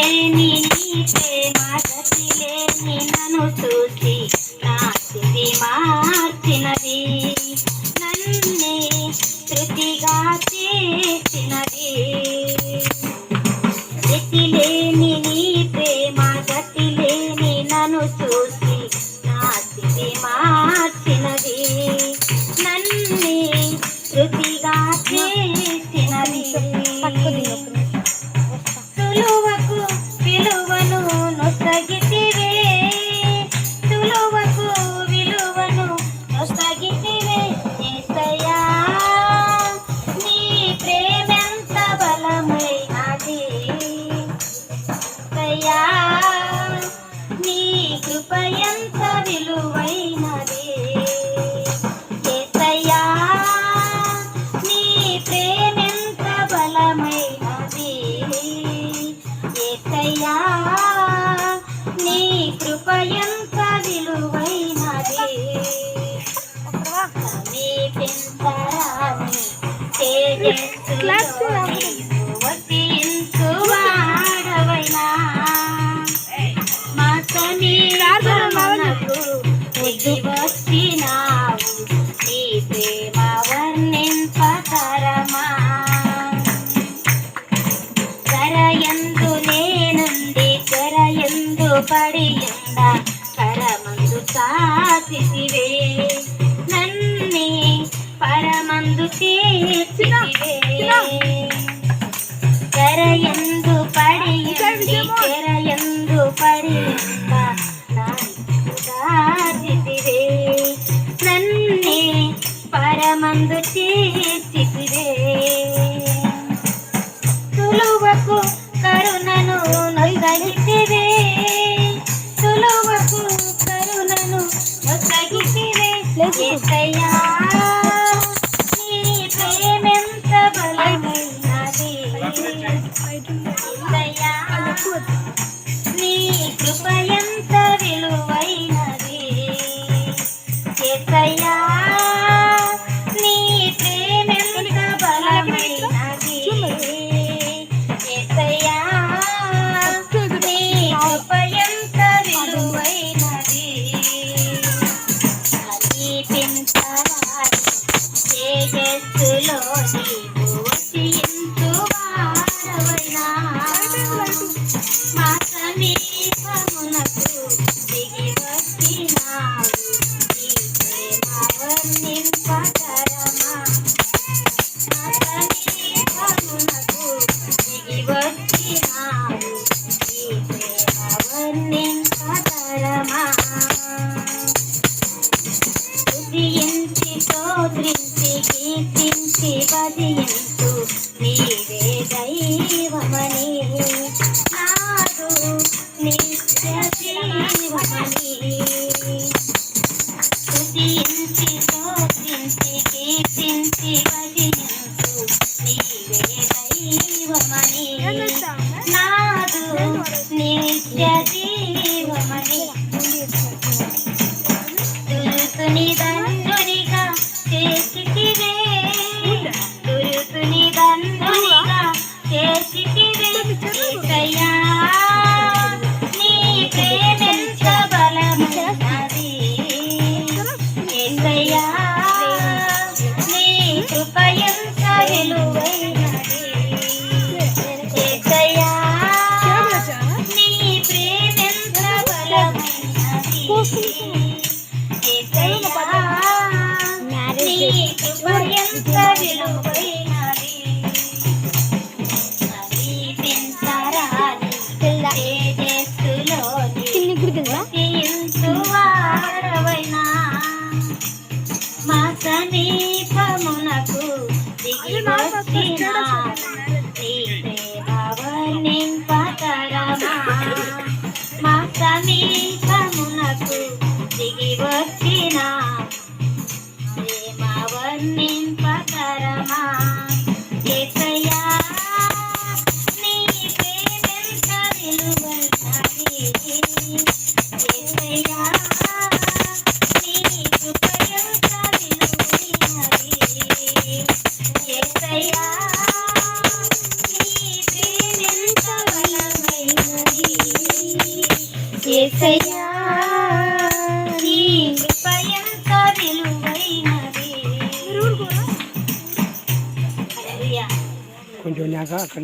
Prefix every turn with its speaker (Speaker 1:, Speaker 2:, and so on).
Speaker 1: లేని నీ ప్రేమ గతి లేని నన్ను చూసి నా స్థితి మార్చినది. నన్నే ప్రతిగా చేసినది. పడి పరమందు సాసివే నన్నే పరమందు తీర్చివే కరయందు పడి కరయందు పడి మందు నన్నే తులువకు Yes, I am. జీవమని నాదు నిత్య జీవమని దైవమని నాదు నిత్య పర్యంత విలువై ఏసయ్యా నీ కృపయంత విలువైనది
Speaker 2: కొంచెం అక్కడ